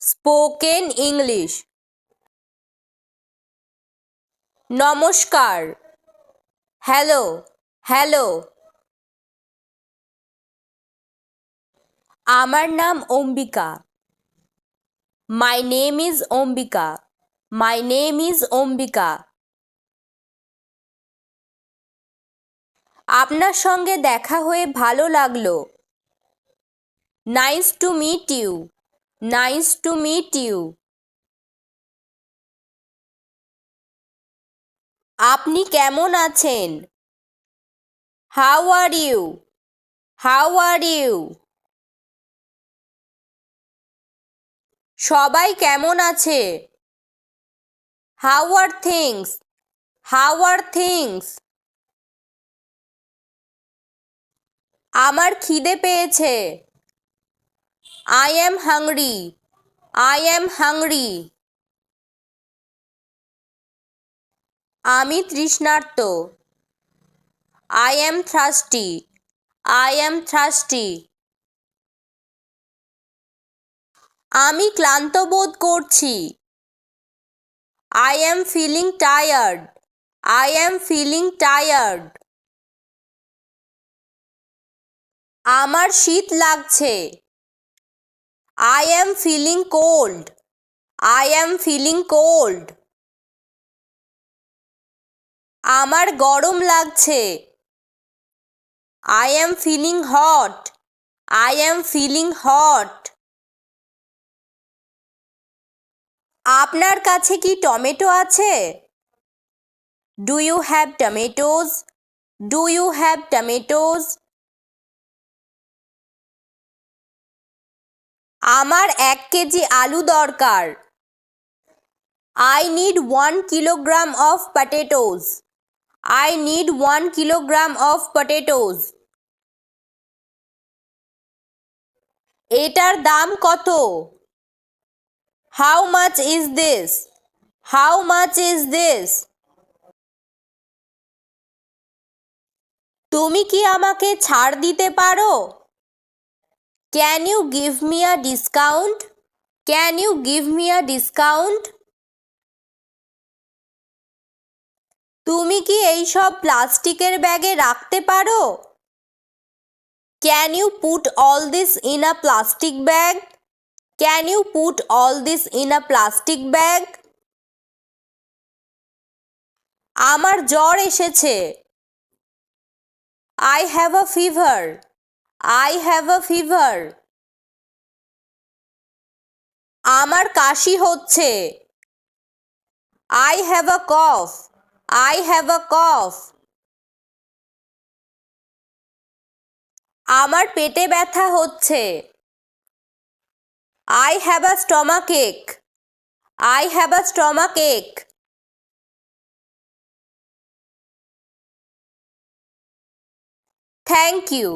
Spoken English. নমস্কার। Hello hello. আমার নাম Ambika. My name is Ambika. My name is Ambika. আপনার সঙ্গে দেখা হয়ে ভালো লাগল। Nice to meet you nice to meet you আপনি কেমন আছেন? How are you how are you সবাই কেমন আছে? How are things how are things আমার খিদে পেয়েছে। I am hungry I am hungry আমি তৃষ্ণার্ত। I am thirsty I am thirsty আমি ক্লান্ত বোধ করছি। I am feeling tired I am feeling tired আমার শীত লাগছে। I am feeling cold I am feeling cold আমার গরম লাগছে। I am feeling hot I am feeling hot আপনার কাছে কি টমেটো আছে? Do you have tomatoes do you have tomatoes আমার এক কেজি আলু দরকার। I need one kilogram of potatoes I need one kilogram of potatoes এটার দাম কত? How much is this how much is this তুমি কি আমাকে ছাড় দিতে পারো? Can you give me a discount can you give me a discount তুমি কি এই সব প্লাস্টিকের ব্যাগে রাখতে পারো? Can you put all this in a plastic bag can you put all this in a plastic bag আমার জ্বর এসেছে। I have a fever I have a fever আমার কাশি হচ্ছে। I have a cough I have a cough আমার পেটে ব্যথা হচ্ছে। I have a stomach ache I have a stomach ache thank you